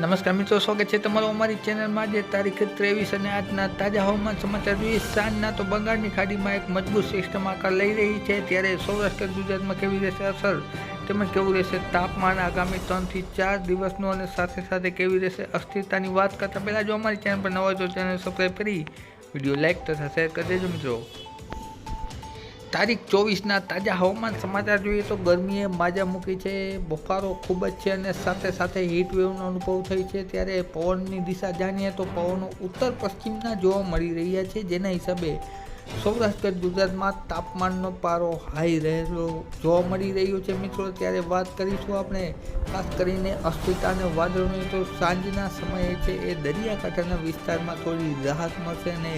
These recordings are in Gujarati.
નમસ્કાર મિત્રો, સ્વાગત છે તમારું અમારી ચેનલમાં જે તારીખ ત્રેવીસ અને આજના તાજા હવામાન સમાચાર જોઈએ. સાંજના તો બંગાળની ખાડીમાં એક મજબૂત સિસ્ટમ આકાર લઈ રહી છે. ત્યારે સૌરાષ્ટ્ર, ગુજરાતમાં કેવી રહેશે અસર? તેમજ કેવું રહેશે તાપમાન આગામી ત્રણથી ચાર દિવસનું અને સાથે સાથે કેવી રહેશે અસ્થિરતાની વાત કરતાં પહેલાં જો અમારી ચેનલ પર નવા જો ચેનલ સબસ્ક્રાઈબ કરી, વીડિયો લાઇક તથા શેર કરી દેજો મિત્રો. તારીખ ચોવીસના તાજા હવામાન સમાચાર જોઈએ તો ગરમીએ માજા મૂકી છે. બફારો ખૂબ જ છે અને સાથે સાથે હીટ વેવનો અનુભવ થઈ છે. ત્યારે પવનની દિશા જાણીએ તો પવનો ઉત્તર પશ્ચિમના જોવા મળી રહ્યા છે. જેના હિસાબે સૌરાષ્ટ્ર ગુજરાતમાં તાપમાનનો પારો હાઈ રહેલો જોવા મળી રહ્યો છે મિત્રો. ત્યારે વાત કરીશું આપણે, ખાસ કરીને અસ્મિતા અને વાદળોની. તો સાંજના સમયે છે એ દરિયાકાંઠાના વિસ્તારમાં થોડી રાહત મળશે અને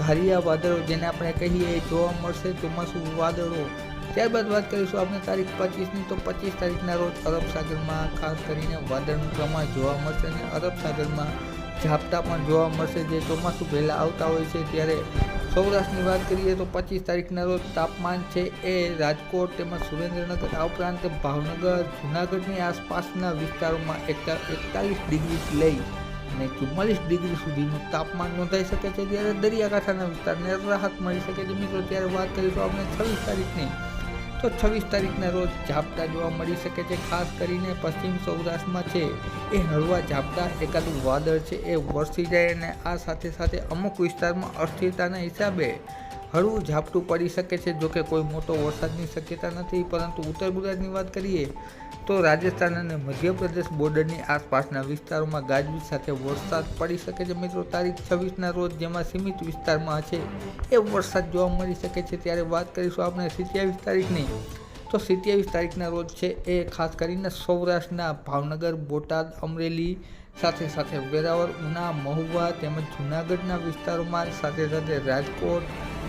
ઘારિયા વાદળો જેને આપણે કહીએ એ જોવા મળશે ચોમાસું વાદળો. ત્યારબાદ વાત કરીશું આપણે તારીખ પચીસની. તો પચીસ તારીખના રોજ અરબ સાગરમાં ખાસ કરીને વાદળનું પ્રમાણ જોવા મળશે અને અરબ સાગરમાં ઝાપટા પણ જોવા મળશે જે ચોમાસું પહેલાં આવતા હોય છે. ત્યારે સૌરાષ્ટ્રની વાત કરીએ તો પચીસ તારીખના રોજ તાપમાન છે એ રાજકોટ તેમજ સુરેન્દ્રનગર, આ ઉપરાંત ભાવનગર, જૂનાગઢની આસપાસના વિસ્તારોમાં એકતા એકતાલીસ ડિગ્રી લઈ અને ચુમ્માલીસ ડિગ્રી સુધીનું તાપમાન નોંધાઈ શકે છે. ત્યારે દરિયાકાંઠાના વિસ્તારને રાહત મળી શકે છે. મિત્રો, ત્યારે વાત કરીએ તો આપણે છવ્વીસ તારીખની તો છવ્વીસ તારીખના રોજ ઝાપટા જોવા મળી શકે છે, ખાસ કરીને પશ્ચિમ સૌરાષ્ટ્રમાં છે. એ હળવા ઝાપટા, એકાદું વાદળ છે, એ વરસી જાય અને આ સાથે સાથે અમુક વિસ્તારમાં અસ્થિરતાના હિસાબે હળવું ઝાપટું પડી શકે છે, જોકે કોઈ મોટો વરસાદની શક્યતા નથી. પરંતુ ઉત્તર ગુજરાતની વાત કરીએ તો રાજસ્થાન અને મધ્યપ્રદેશ બોર્ડરની આસપાસના વિસ્તારોમાં ગાજવીજ સાથે વરસાદ પડી શકે છે મિત્રો. તારીખ છવ્વીસના રોજ જેમાં સીમિત વિસ્તારમાં છે એ વરસાદ જોવા મળી શકે છે. ત્યારે વાત કરીશું આપણે સિત્યાવીસ તારીખની. તો સિત્યાવીસ તારીખના રોજ છે એ ખાસ કરીને સૌરાષ્ટ્રના ભાવનગર, બોટાદ, અમરેલી સાથે સાથે વેરાવળ, ઉના, મહુવા તેમજ જૂનાગઢના વિસ્તારોમાં સાથે સાથે રાજકોટ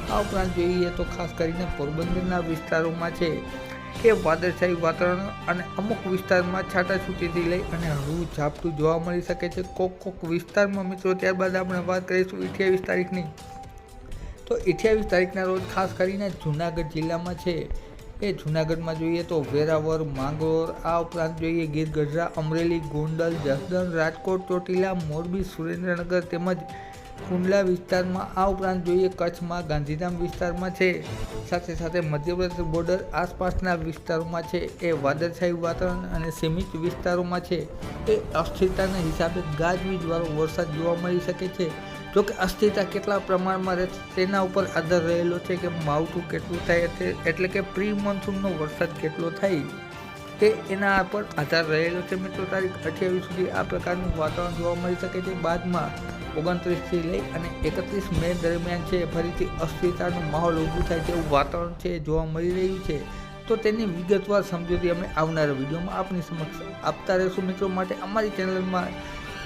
આ ઉપરાંત જોઈએ તો ખાસ કરીને પોરબંદરના વિસ્તારોમાં છે. એ વાદળછાયું વાતાવરણ અને અમુક વિસ્તારમાં છાટાછૂટીથી લઈ અને હળવું ઝાપટું જોવા મળી શકે છે. કોક કોક વિસ્તારમાં મિત્રો ત્યારબાદ આપણે વાત કરીશું અઠ્યાવીસ તારીખની. તો અઠ્યાવીસ તારીખના રોજ ખાસ કરીને જૂનાગઢ જિલ્લામાં છે. એ જૂનાગઢમાં જોઈએ તો વેરાવર માંગરોળ, આ ઉપરાંત જોઈએ ગીર ગઢડા, અમરેલી, ગોંડલ, જસદણ, રાજકોટ, ચોટીલા, મોરબી, સુરેન્દ્રનગર તેમજ કુંડલા વિસ્તારમાં, આ ઉપરાંત જોઈએ કચ્છમાં, ગાંધીધામ વિસ્તારમાં છે. સાથે સાથે મધ્યપ્રદેશ બોર્ડર આસપાસના વિસ્તારોમાં છે. એ વાદળછાયું વાતાવરણ અને સીમિત વિસ્તારોમાં છે. એ અસ્થિરતાના હિસાબે ગાજવીજવાળો વરસાદ જોવા મળી શકે છે. જોકે અસ્થિરતા કેટલા પ્રમાણમાં રહે તેના ઉપર આધાર રહેલો છે કે માવઠું કેટલું થાય, એટલે કે પ્રી મોન્સૂનનો વરસાદ કેટલો થાય. તે એના પર આધાર રહેલો છે મિત્રો? તારીખ અઠ્યાવીસ સુધી આ પ્રકારનું વાતાવરણ જોવા મળી શકે છે. બાદમાં ઓગણત્રીસથી લઈ અને એકત્રીસ મે દરમિયાન છે, ફરીથી અસ્થિરતાનો માહોલ ઊભું થાય તેવું વાતાવરણ છે, જોવા મળી રહ્યું છે. તો તેની વિગતવાર સમજૂતી અમે આવનારા વિડીયોમાં આપની સમક્ષ આપતા રહીશું. મિત્રો, માટે અમારી ચેનલમાં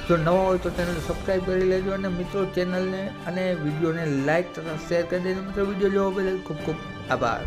જો નવા હોય તો ચેનલ સબસ્ક્રાઈબ કરી લેજો અને મિત્રો, ચેનલને અને વિડીયોને લાઇક તથા શેર કરી દેજો. મિત્રો, વીડિયો જોવા બદલ ખૂબ ખૂબ આભાર.